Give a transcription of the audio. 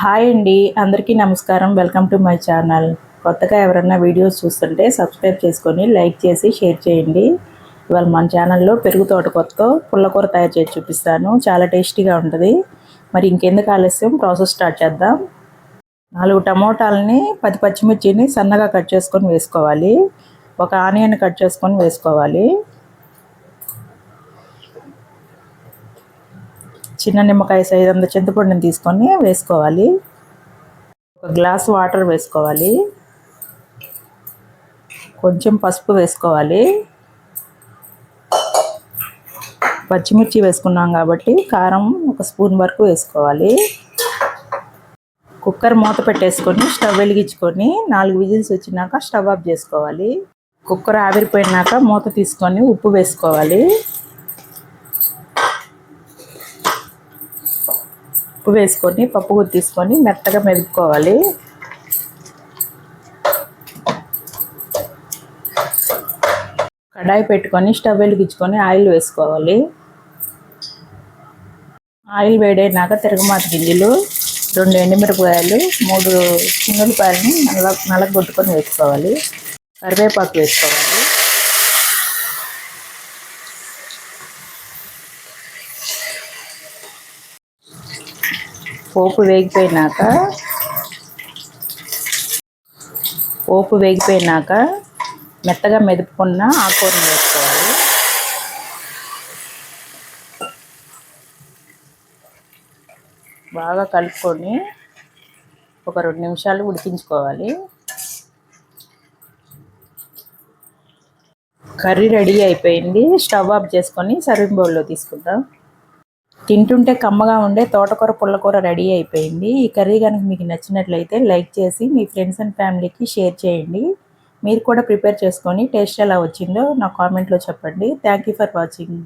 Hi అండి. అందరికీ నమస్కారం. Welcome to my channel. కొత్తగా ఎవరైనా వీడియోస్ చూస్తుంటే సబ్స్క్రైబ్ చేసుకొని లైక్ చేసి షేర్ చేయండి. ఇవాళ మన ఛానల్లో పెరుగు తోటకొత్త పుల్లకూర తయారు చేసి చూపిస్తాను. చాలా టేస్టీగా ఉంటుంది. మరి ఇంకెందుకు ఆలస్యం? ప్రాసెస్ స్టార్ట్ చేద్దాం. నాలుగు టమోటాలని పది పచ్చిమిర్చిని సన్నగా కట్ చేసుకొని వేసుకోవాలి. ఒక ఆనియన్ కట్ చేసుకొని వేసుకోవాలి. చిన్న నిమ్మకాయ సైజ్ అంత చింతపండుని తీసుకొని వేసుకోవాలి. ఒక గ్లాస్ వాటర్ వేసుకోవాలి. కొంచెం పసుపు వేసుకోవాలి. పచ్చిమిర్చి వేసుకున్నాం కాబట్టి కారం ఒక స్పూన్ వరకు వేసుకోవాలి. కుక్కర్ మూత పెట్టేసుకొని స్టవ్ వెలిగించుకొని నాలుగు విజిల్స్ వచ్చినాక స్టవ్ ఆఫ్ చేసుకోవాలి. కుక్కర్ ఆవిరిపోయినాక మూత తీసుకొని ఉప్పు వేసుకోవాలి. ఉప్పు వేసుకొని పప్పు గుత్తి తీసుకొని మెత్తగా మెదుపుకోవాలి. కడాయి పెట్టుకొని స్టవ్ వెలిగించుకొని ఆయిల్ వేసుకోవాలి. ఆయిల్ వేడైనాక తిరగమాత గింజలు రెండు ఎండుమిరపకాయలు మూడు చిన్నులపాయలని నల్ల నలగొట్టుకొని వేసుకోవాలి. కరివేపాకు వేసుకోవాలి. పోపు వేగిపోయినాక పోపు వేగిపోయినాక మెత్తగా మెదుపుకున్న ఆకుకూరను వేసుకోవాలి. బాగా కలుపుకొని ఒక రెండు నిమిషాలు ఉడికించుకోవాలి. కర్రీ రెడీ అయిపోయింది. స్టవ్ ఆఫ్ చేసుకొని సర్వింగ్ బౌల్లో తీసుకుందాం. తింటుంటే కమ్మగా ఉండే తోటకూర పుల్లకూర రెడీ అయిపోయింది. ఈ కర్రీ కనుక మీకు నచ్చినట్లయితే లైక్ చేసి మీ ఫ్రెండ్స్ అండ్ ఫ్యామిలీకి షేర్ చేయండి. మీరు కూడా ప్రిపేర్ చేసుకొని టేస్ట్ ఎలా వచ్చిందో నా కామెంట్లో చెప్పండి. Thank you for watching.